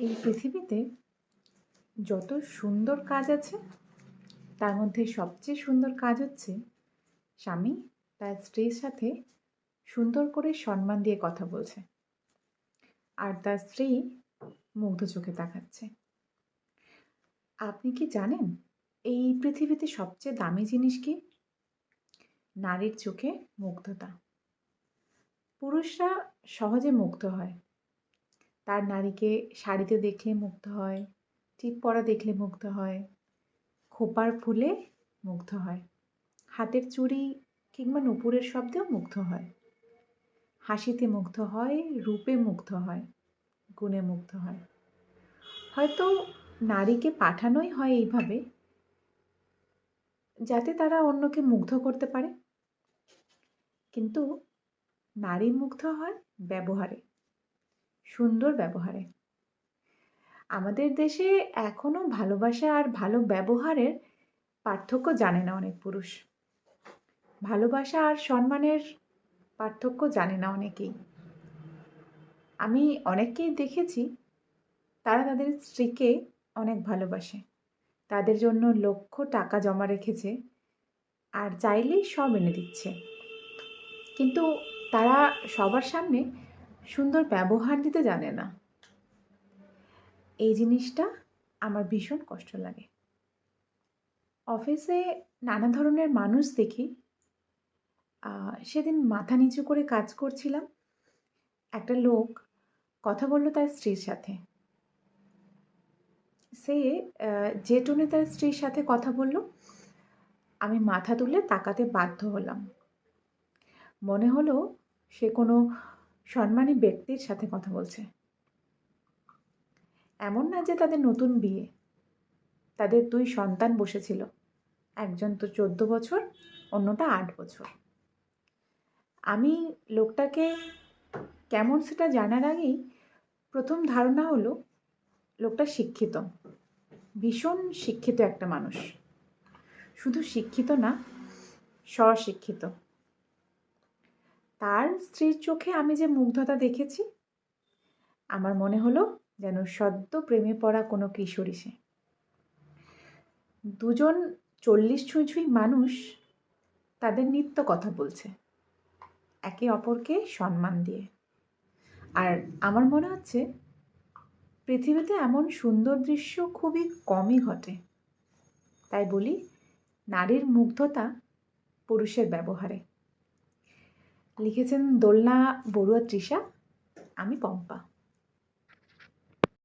এই পৃথিবীতে যত সুন্দর কাজ আছে, তার মধ্যে সবচেয়ে সুন্দর কাজ হচ্ছে স্বামী তার স্ত্রীর সাথে সুন্দর করে সম্মান দিয়ে কথা বলছে। আর তার স্ত্রী মুগ্ধ চোখে তাকাচ্ছে। আপনি কি জানেন এই পৃথিবীতে সবচেয়ে দামি জিনিস কি? নারীর চোখে মুগ্ধতা। পুরুষরা সহজে মুগ্ধ হয়। তার নারীকে শাড়িতে দেখলে মুগ্ধ হয় টিপ পরা দেখলে মুগ্ধ হয়, খোপার ফুলে মুগ্ধ হয়, হাতের চুড়ি কিংবা নুপুরের শব্দেও মুগ্ধ হয়। হাসিতে মুগ্ধ হয়, রূপে মুগ্ধ হয়, গুণে মুগ্ধ হয়। হয়তো নারীকে পাঠানোই হয় এইভাবে, যাতে তারা অন্যকে মুগ্ধ করতে পারে। কিন্তু নারী মুগ্ধ হয় ব্যবহারে। সুন্দর ব্যবহারে। আমাদের দেশে এখনও ভালোবাসা আর ভালো ব্যবহারের পার্থক্য জানে না অনেক পুরুষ। ভালোবাসা আর সম্মানের পার্থক্য জানে না অনেকেই। আমি অনেককেই দেখেছি, তারা তাদের স্ত্রীকে অনেক ভালোবাসে। তাদের জন্য লক্ষ টাকা জমা রেখেছে আর চাইলেই সব এনে দিচ্ছে। কিন্তু তারা সবার সামনে সুন্দর ব্যবহার দিতে জানে না। এই জিনিসটা আমার ভীষণ কষ্ট লাগে। অফিসে নানা ধরনের মানুষ দেখি। সেদিন মাথা নিচু করে কাজ করছিলাম। একটা লোক কথা বলল তার স্ত্রীর সাথে। সে যে টোনে তার স্ত্রীর সাথে কথা বলল, আমি মাথা তুলে তাকাতে বাধ্য হলাম। মনে হলো সে কোনো সম্মানী ব্যক্তির সাথে কথা বলছে। এমন না যে তাদের নতুন বিয়ে। তাদের দুই সন্তান বসেছিল। একজন তো চোদ্দ বছর, অন্যটা আট বছর। আমি লোকটাকে কেমন সেটা জানার আগেই প্রথম ধারণা হলো, লোকটা শিক্ষিত। ভীষণ শিক্ষিত একটা মানুষ। শুধু শিক্ষিত না, স্বশিক্ষিত। তার স্ত্রীর চোখে আমি যে মুগ্ধতা দেখেছি, আমার মনে হলো যেন সদ্য প্রেমে পড়া কোনো কিশোরী সে। দুজন চল্লিশ ছুঁই ছুঁই মানুষ তাদের নিত্য কথা বলছে, একে অপরকে সম্মান দিয়ে। আর আমার মনে হচ্ছে পৃথিবীতে এমন সুন্দর দৃশ্য খুবই কমই ঘটে। তাই বলি, নারীর মুগ্ধতা পুরুষের ব্যবহারে। লিখেছেন দোলনা বড়ুয়া তৃষা আমি পম্পা।